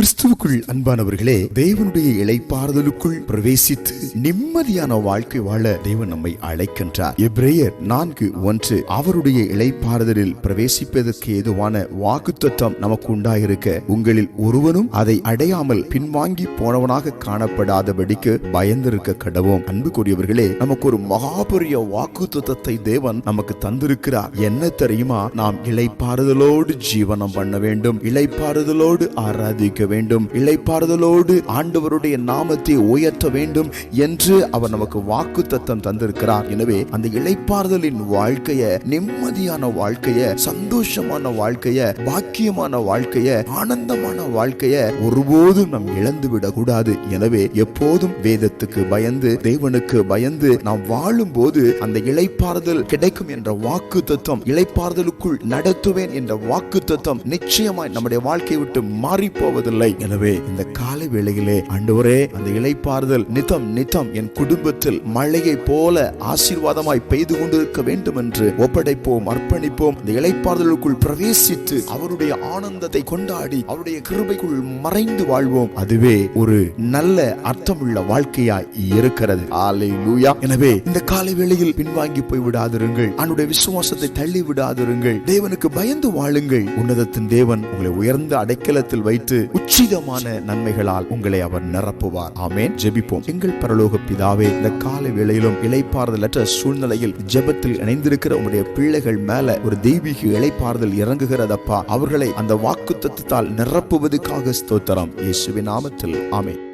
கிறிஸ்துவுக்குள் அன்பானவர்களே தேவனுடைய இளைப்பாறுதலுக்குள் பிரவேசித்து நிம்மதியான வாழ்க்கை வாழ தேவன் நம்மை அழைக்கின்றார். எப்ரேயர் நான்கு ஒன்று அவருடைய இளைப்பாறுதலில் பிரவேசிப்பதற்கு ஏதுவான வாக்குத்தத்தம் நமக்கு உண்டாயிருக்க உங்களில் ஒருவனும் அதை அடையாமல் பின்வாங்கி போனவனாக காணப்படாதபடிக்கு பயந்திருக்க கடவோம். அன்புக்குரியவர்களே நமக்கு ஒரு மகாபெரிய வாக்குத்தத்தத்தை தேவன் நமக்கு தந்திருக்கிறார். என்ன தெரியுமா? நாம் இளைப்பாறுதலோடு ஜீவனம் பண்ண வேண்டும் இளைப்பாறுதலோடு ஆராதிக்க வேண்டும். இளைப்பாறுதலோடு ஆண்டவருடைய நாமத்தை உயர்த்த வேண்டும் என்று அவர் நமக்கு வாக்கு தத்தம் தந்திருக்கிறார். எனவே அந்த இளைப்பாறுதலின் வாழ்க்கைய நிம்மதியான வாழ்க்கைய சந்தோஷமான வாழ்க்கைய பாக்கியமான வாழ்க்கைய ஆனந்தமான வாழ்க்கைய ஒருபோதும் நாம் இழந்து விடக்கூடாது எனவே எப்போதும் வேதத்துக்கு பயந்து தேவனுக்கு பயந்து நாம் வாழும் போது அந்த இளைப்பாறுதல் கிடைக்கும் என்ற வாக்கு தத்துவம் இளைப்பாறுதலுக்குள் நடத்துவேன் என்ற வாக்கு தத்துவம் நிச்சயமாய் நம்முடைய வாழ்க்கையை விட்டு மாறி போவதில்லை எனவே இந்த காலை வேளையிலே ஆண்டவரே அந்த இலைப்பாறுதல் நித்தம் நித்தம் என் குடும்பத்தில் மழையை போல ஆசீர்வாதமாய் பெய்து கொண்டிருக்க வேண்டும் என்று ஒப்படைப்போம் அர்ப்பணிப்போம். இந்த இலைப்பாறுதலுக்குள் பிரவேசித்து அவருடைய ஆனந்தத்தை கொண்டாடி அவருடைய கிருபைக்குள் மறைந்து வாழ்வோம். அதுவே ஒரு நல்ல அர்த்தமுள்ள வாழ்க்கையாய் இருக்கிறது. ஆலை எனவே இந்த காலை வேளையில் பின்வாங்கி போய் விடாதிருங்கள். அவனுடைய விசுவாசத்தை தள்ளி விடாதிருங்கள். தேவனுக்கு பயந்து வாழுங்கள். உன்னதத்தின் தேவன் உங்களை உயர்ந்த அடைக்கலத்தில் வைத்து உச்சிதமான நன்மைகளால் உங்களை அவர் நிரப்புவார். ஆமேன். ஜெபிப்போம். எங்கள் பரலோக பிதாவே இந்த கால வேளையிலும் இலைப்பாறுதலற்ற சூழ்நிலையில் ஜெபத்தில் இணைந்திருக்கிற உங்களுடைய பிள்ளைகள் மேல ஒரு தெய்வீக இலைப்பாறுதல் இறங்குகிறதப்பா. அவர்களை அந்த வாக்கு நிரப்புவதற்காக ஸ்தோத்திரம். இயேசுவின் நாமத்தில். ஆமேன்.